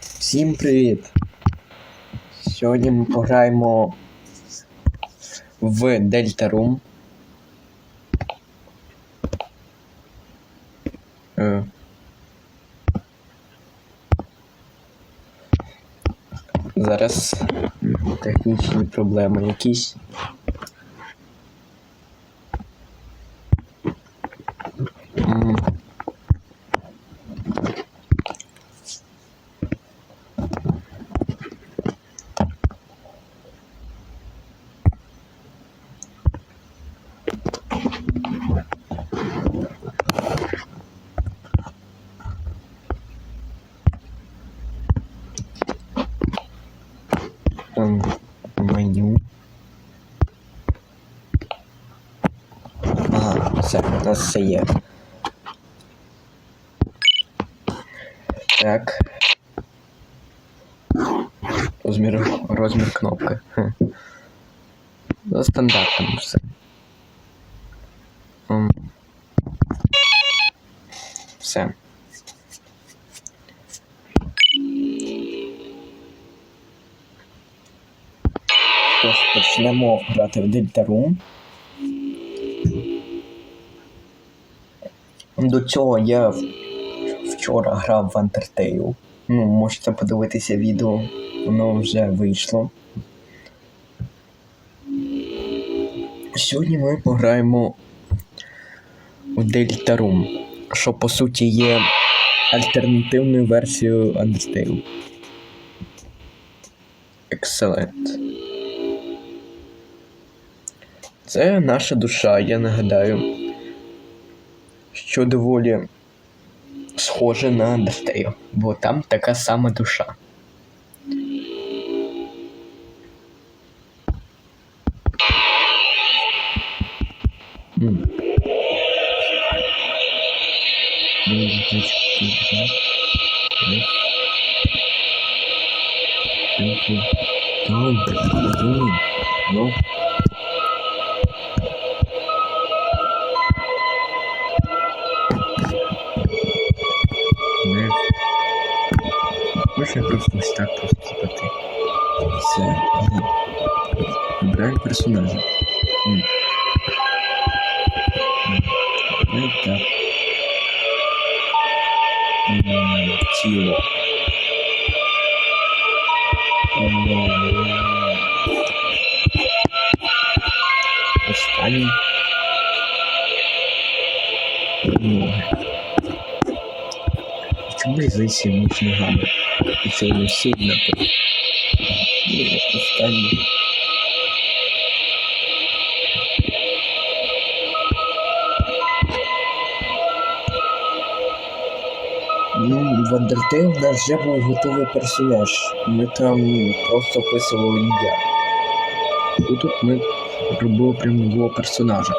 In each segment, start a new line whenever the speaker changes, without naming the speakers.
Всім привіт! Сьогодні ми пограємо в Deltarune. Е. Зараз технічні проблеми якісь. М. Ем, меню. Ага, все, у нас все є. Так. Розмір, розмір кнопки. За стандартом все. Все. Тож почнемо грати в Deltarune. До цього я вчора грав в Undertale. Ну, можете подивитися відео, воно вже вийшло. Сьогодні ми пограємо в Deltarune, що по суті є альтернативною версією Undertale. Excellent. Це наша душа, я нагадаю, що доволі схоже на Undertale, бо там така сама душа. Можна просто ось так просто запити. Все. Ага. Вибираємо персонажа. Так. Тіло. Останній. Ноги. Чому я зайсів між ногами? Не сильно. Ну, останній. Ну, в Undertale в нас вже був готовий персонаж. Ми там просто вписували ім'я. І тут ми робили прям нового персонажа.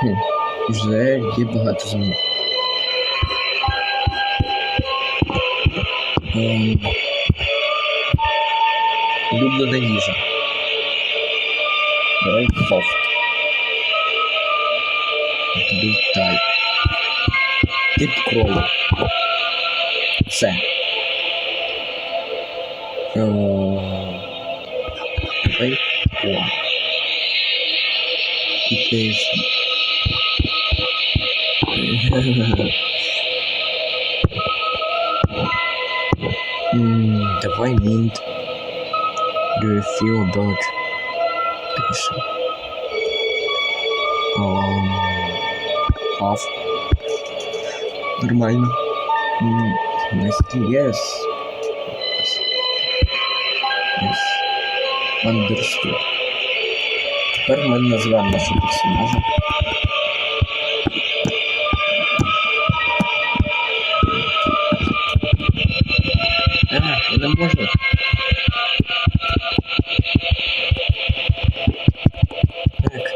Хм, вже є багато змін. Ем, Улюблена їжа. Софт. Тобі тайп. Тип кролу. Все. Ем, Давай о. Купиш. М, Давай mint. Do you feel about this? Um, half. Нормально. М, Honestly, yes. Yes. Understood. Тепер ми назвемо нашого персонажа. А, я не можу. Так.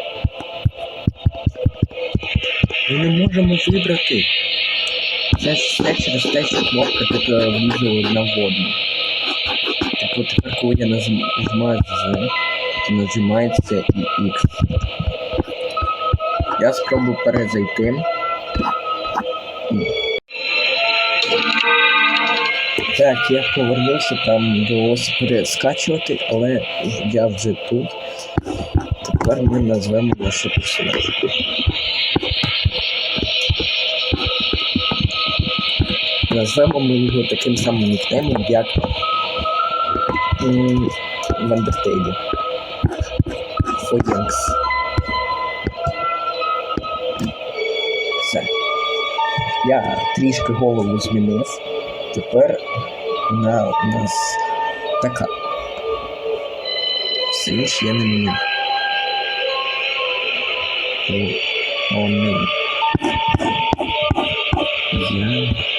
Ми не можемо вибрати. Це все через те, що кнопка така влізла на воду. От тепер, коли я нажимаю Z, то нажимається і X. Я спробую перезайти. Так, я повернувся, там довелося перескачувати, але я вже тут. Тепер ми назвемо нашого персонажа. Назвемо ми його таким самим нікнеймом, як в Undertale. Фоєнкс. Все. Я трішки голову змінив. Тепер вона у нас така. Все ж я не міг. О, о, ні. Я...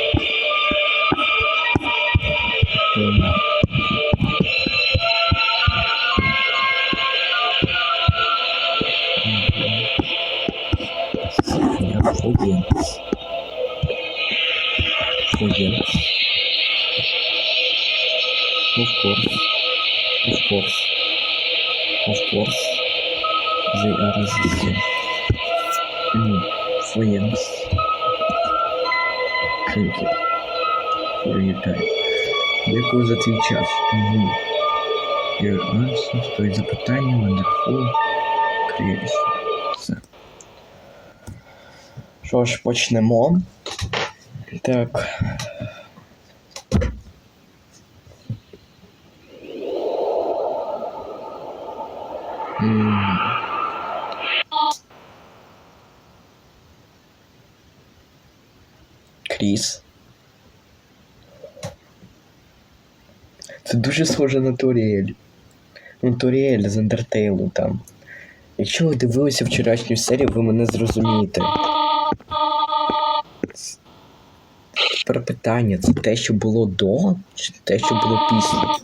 course. Of course. They are the mm, friends. Thank you for your time. Дякую за твій час. Угу. Your answers, то запитання, wonderful, creation. Все. Що ж, почнемо. Так. Кріс. Це дуже схоже на Туріель. Ну, Туріель з Ендертейлу там. Якщо ви дивилися вчорашню серію, ви мене зрозумієте. Тепер питання, це те, що було до, чи те, що було після?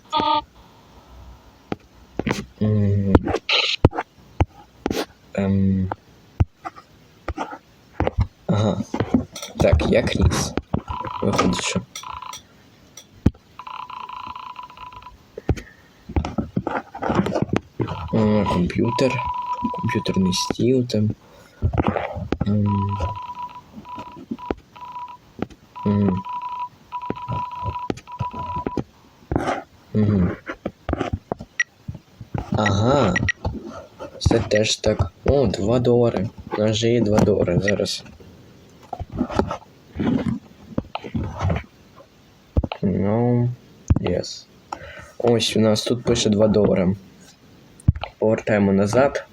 Ем. Ага. Так, я Кріс. Виходить, що. Комп'ютер. Комп'ютерний стіл там. Ага. Це теж так. О, 2 долари. У нас же є 2 долари зараз. Ну, yes. Ось у нас тут пише 2 долари. Повертаємо назад.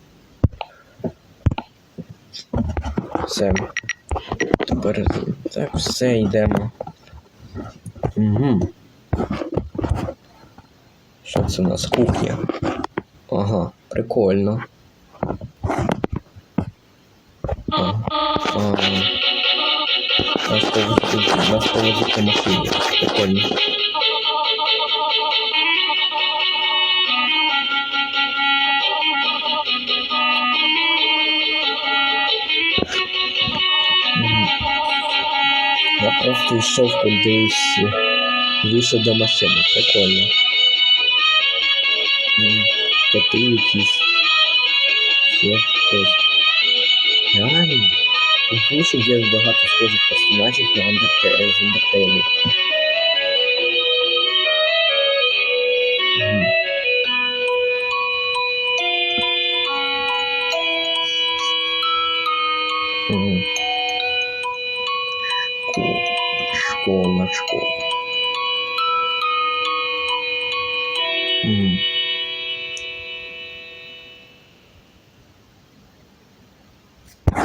Все. Тепер так, все йдемо. Угу. Що це у нас? Кухня. Ага, прикольно. Ага. Ага. Нас повезуть, на машині. Прикольно. Я просто йшов кудись, вийшов до машини. Прикольно. Коти якісь. Ще хтось. Реально. Дуже є багато схожих персонажів на Undertale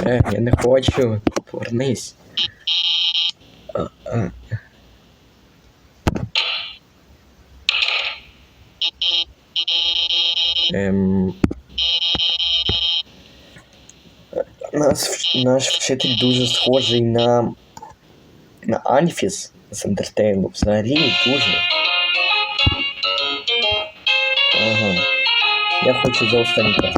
Е, я не хочу. Повернись. А, а. Ем... Нас, наш вчитель дуже схожий на. на Альфіс з Ендертейлу. Взагалі дуже. Ага. Я хочу за останній раз.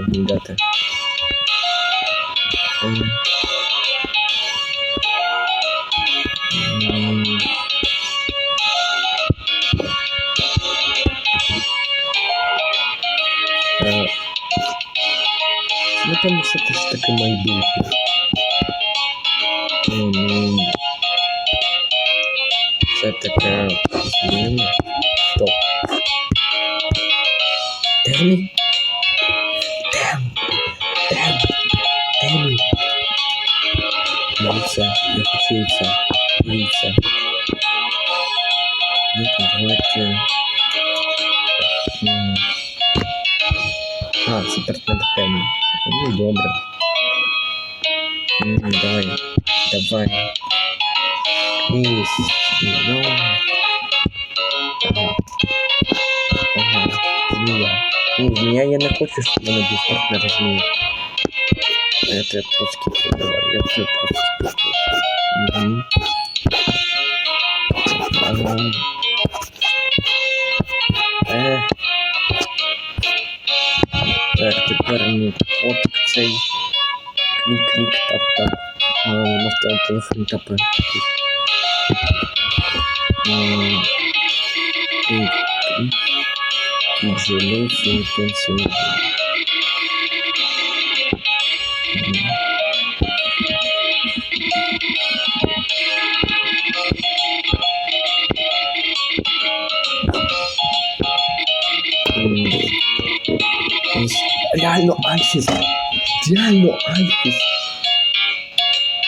Хочу. Ну, можна промовляти. М. М. Е, Ну там все ж таки майбутнє. Ну-ка, давайте. М. А, це партнер темі. Ну, добре. М, Давай. Давай. Ись. Ну. Ага. Ага. Змія. Ну, змія я не хочу, щоб мене був партнер змії. Я тебе просто давай, я тебе просто Угу. Klick, klick, tap, tap. Äh, er der Telefon tappen. Äh, klick, klick. Diese Lösung. Ja, noch ein Реально Альфіс.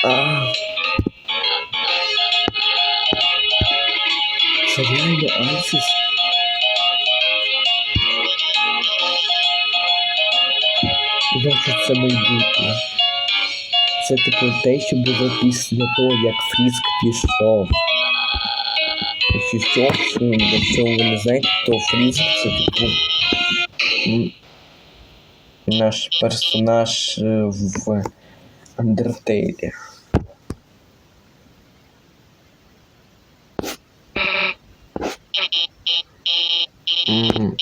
А. Це реально Альфіс. Значить, це майбутнє. Це типу те, що було після того, як Фріск пішов. Якщо що, якщо ви не знаєте, то Фріск це типу наш персонаж е, в Андертейлі. М.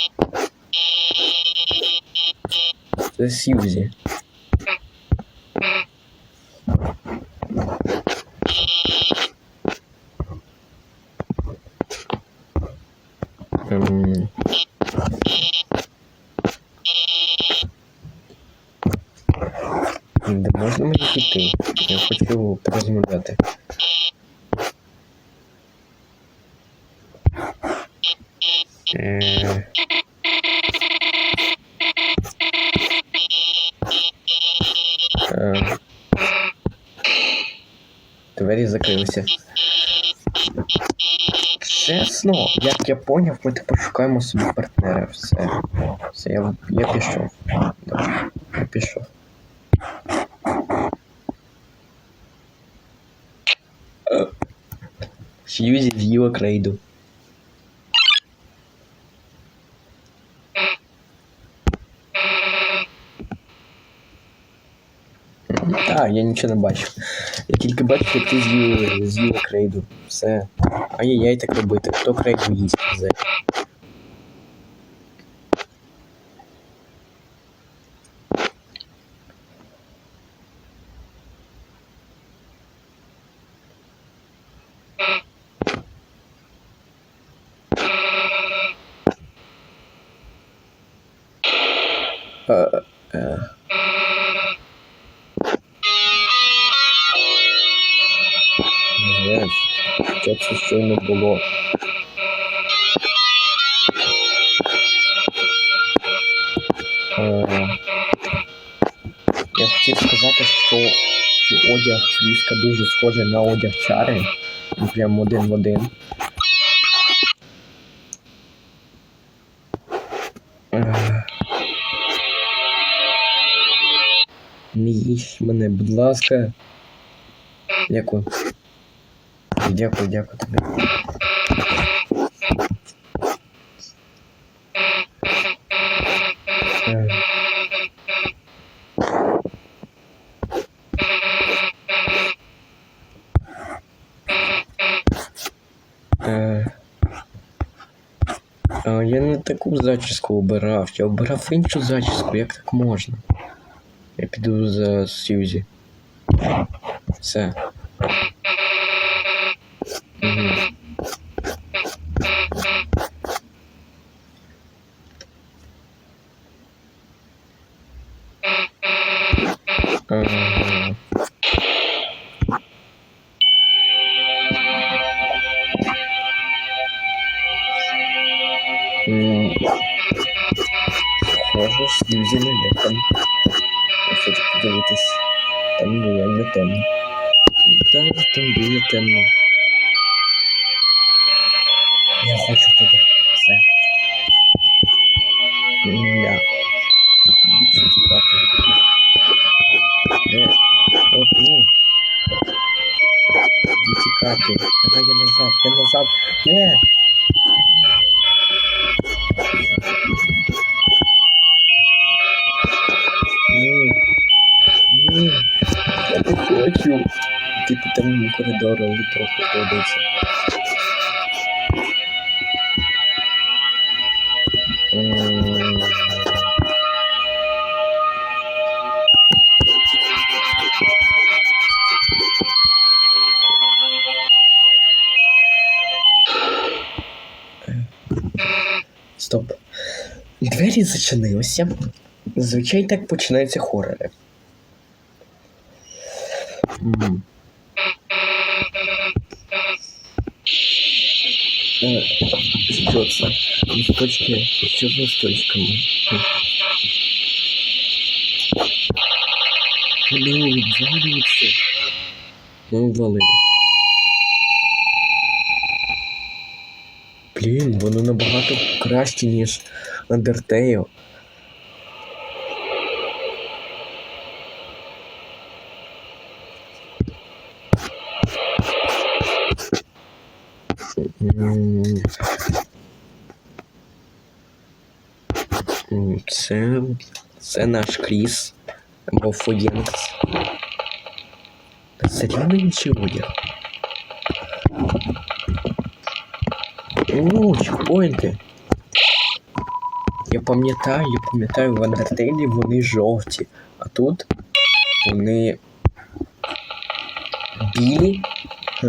Це Чесно, як я поняв, ми тепер шукаємо собі партнера. Все. Все, я, я пішов. Добре, я пішов. Сьюзі з'їла крейду. Так, я нічого не бачив. Я тільки бачив, як ти з'їла крейду. Все. Ай-яй-яй так робити. Хто крейду їсть? Зе. Е, е. Що щойно було? Е, Я хотів сказати, що, одяг фріска дуже схожий на одяг чари. Прям один в один. Е, Не їж мене, будь ласка. Дякую. Дякую, дякую тобі. Е. Е. Я не таку зачіску обирав, я обирав іншу зачіску, як так можна? Я піду за Сьюзі. Все. Угу. Більше тікати. Е, от ні. Іди тікати. Давай я назад, я назад. Е! Ні. Ні. Я не хочу. Типу там коридору трохи ходиться. М. Стоп. Двері зачинилися. Зазвичай так починаються хорори. Що це? Листочки. Що з листочками? Хм. Вони. Ну, валились. Блін, воно набагато краще, ніж Undertale. Це, це наш Кріс або Фоєнкс. Це інший одяг. О, чекпоінти. Я пам'ятаю, я пам'ятаю, в Андертейлі вони жовті, а тут вони білі. Хм.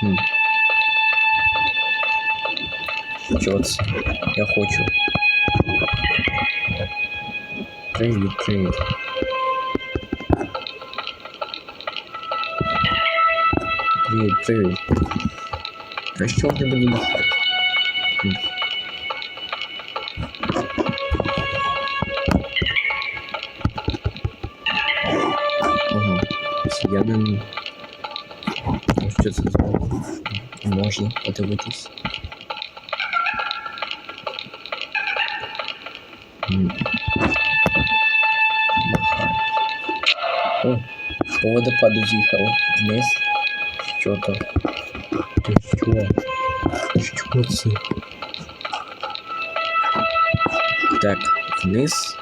Хм. Що це? Я хочу. Привіт, привіт. Привіт, привіт. А що вони мені несуть? Хм. Ага. Це Я не... Ну, Що це за... Можна подивитись. М. О, по водопаду з'їхали вниз. Що то? Ти що? Що це? Так, вниз.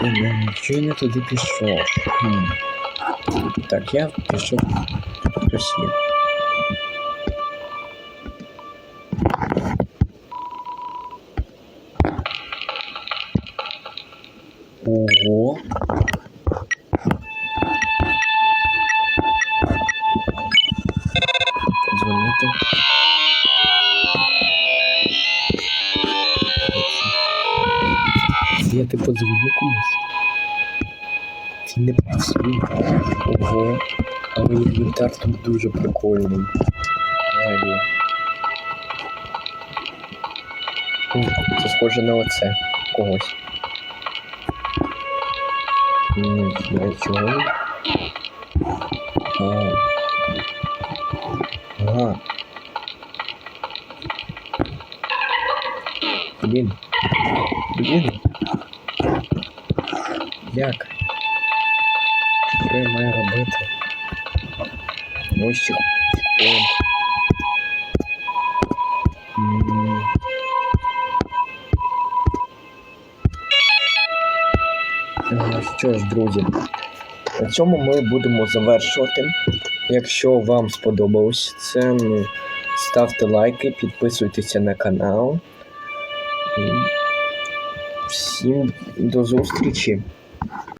Блін, Чого я не туди пішов? Хм. Так, я пішов красиво. Ого. Подзвоню комусь. Він не працює. Ого. Але інвентар тут дуже прикольний. Реально. Це схоже на оце когось. М, Для чого? А. Ага. Блін. Блін. Як? Я маю робити? Ось. Е, Що ж, друзі, на цьому ми будемо завершувати. Якщо вам сподобалось це, ну, ставте лайки, підписуйтеся на канал. Всім до зустрічі.